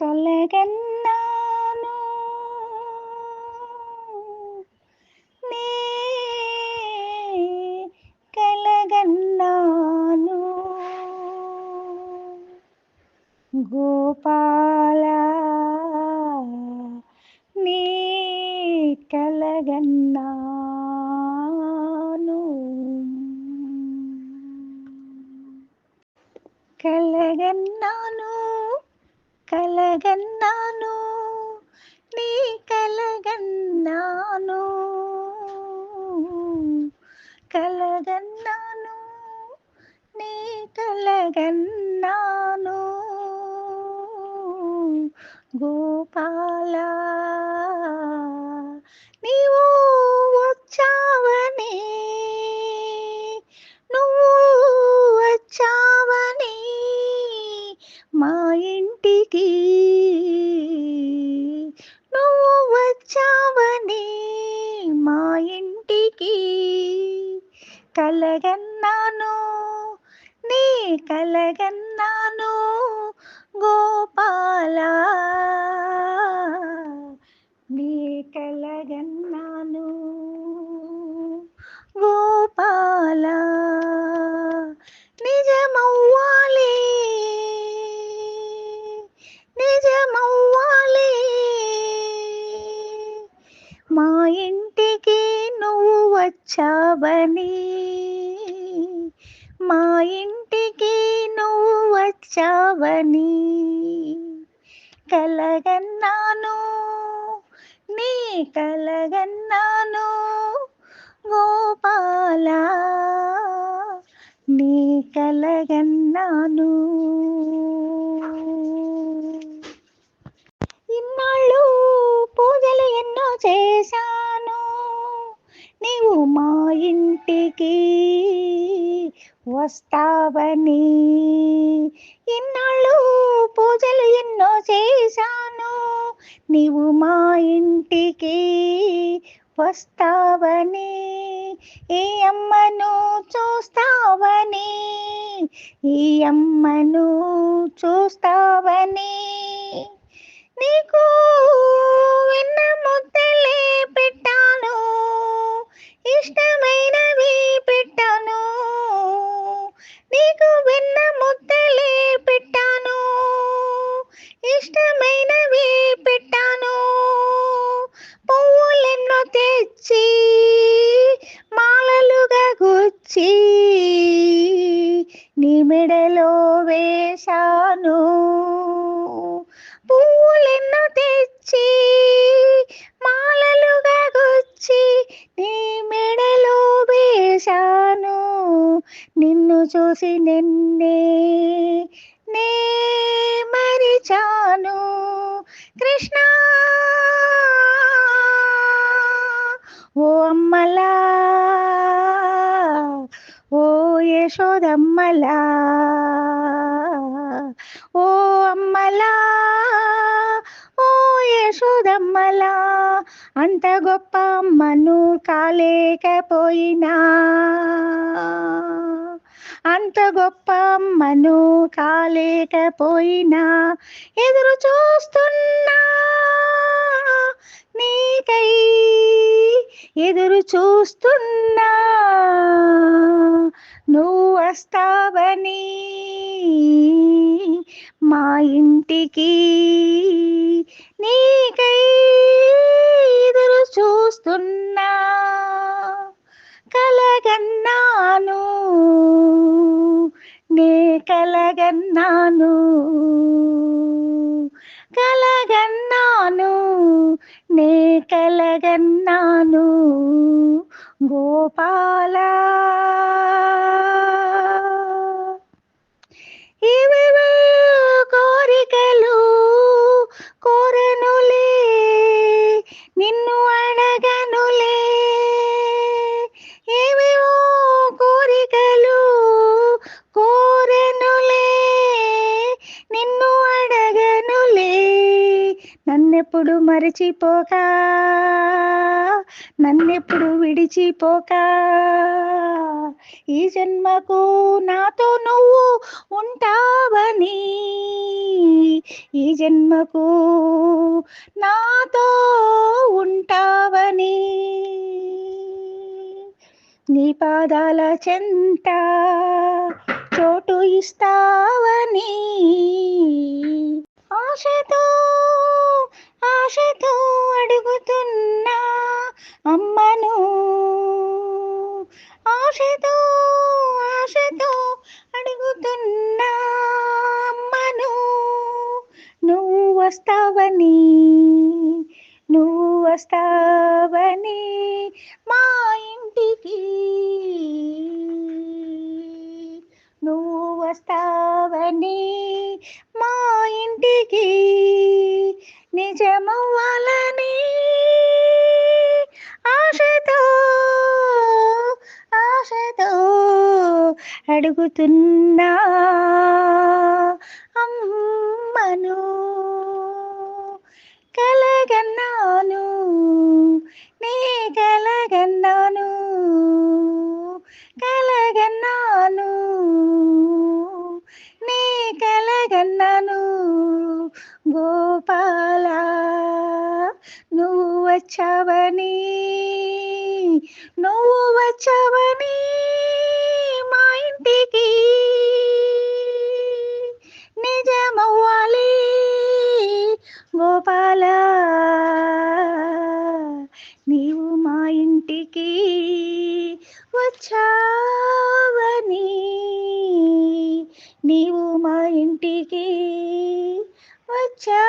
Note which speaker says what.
Speaker 1: కలగన్నాను నే కలగన్నాను గోపాల నీ కలగన్నాను కలగన్నాను కలగన్నాను నీ కలగన్నాను. కలగన్నాను నీ కలగన్నాను. గోపాలా కలగన్నాను నీ కలగన్నాను గోపాల. నీ కలగన్నాను గోపాల. నిజమవ్వాలి నిజమవ్వాలి. మా ఇంటికి నువ్వు వచ్చావని వచ్చావని కలగన్నాను నీ కలగన్నాను గోపాల నీ కలగన్నాను. ఇన్నాళ్ళు పూజలు ఎన్నో చేశాను నీవు మా ఇంటికి వస్తావని. ఇన్నాళ్ళు పూజలు ఎన్నో చేశాను. నీవు మా ఇంటికి వస్తావని. ఈ అమ్మను చూస్తావని. ఈ అమ్మను చూస్తావని. నీకు విన్న ముద్దలే చూసి నిన్నే నే మరిచాను. కృష్ణ! ఓ అమ్మలా! ఓ యశోదమ్మలా! ఓ అమ్మలా! ఓ యశోదమ్మలా! అంత గొప్ప అమ్మను కాలేకపోయినా అంత గొప్ప అమ్మను కాలేకపోయినా ఎదురు చూస్తున్నా నీకై ఎదురు చూస్తున్నా నువ్వు వస్తావని మా ఇంటికి నీకై. కలగన్నాను. గోపాల. ఇవేవో కోరికలు. నన్నెప్పుడు మరచిపోక నన్నెప్పుడు విడిచిపోక ఈ జన్మకు నాతో నువ్వు ఉంటావని ఈ జన్మకు నాతో ఉంటావని. నీ పాదాల చెంత చోటు ఇస్తావని. ఆశతో ఆశతో అడుగుతున్నా అమ్మను. ఆశతో ఆశతో అడుగుతున్నా అమ్మను. నువ్వు వస్తావని నువ్వు వస్తావని మా ఇంటికి వస్తావని మా ఇంటికి నిజమవ్వాలని ఆశతో ఆశతో అడుగుతున్నా. అమ్మను వచ్చవని నువ్వు వచ్చవని మా ఇంటికి నిజమవ్వాలి. గోపాల నీవు మా ఇంటికి వచ్చావని నీవు మా ఇంటికి వచ్చా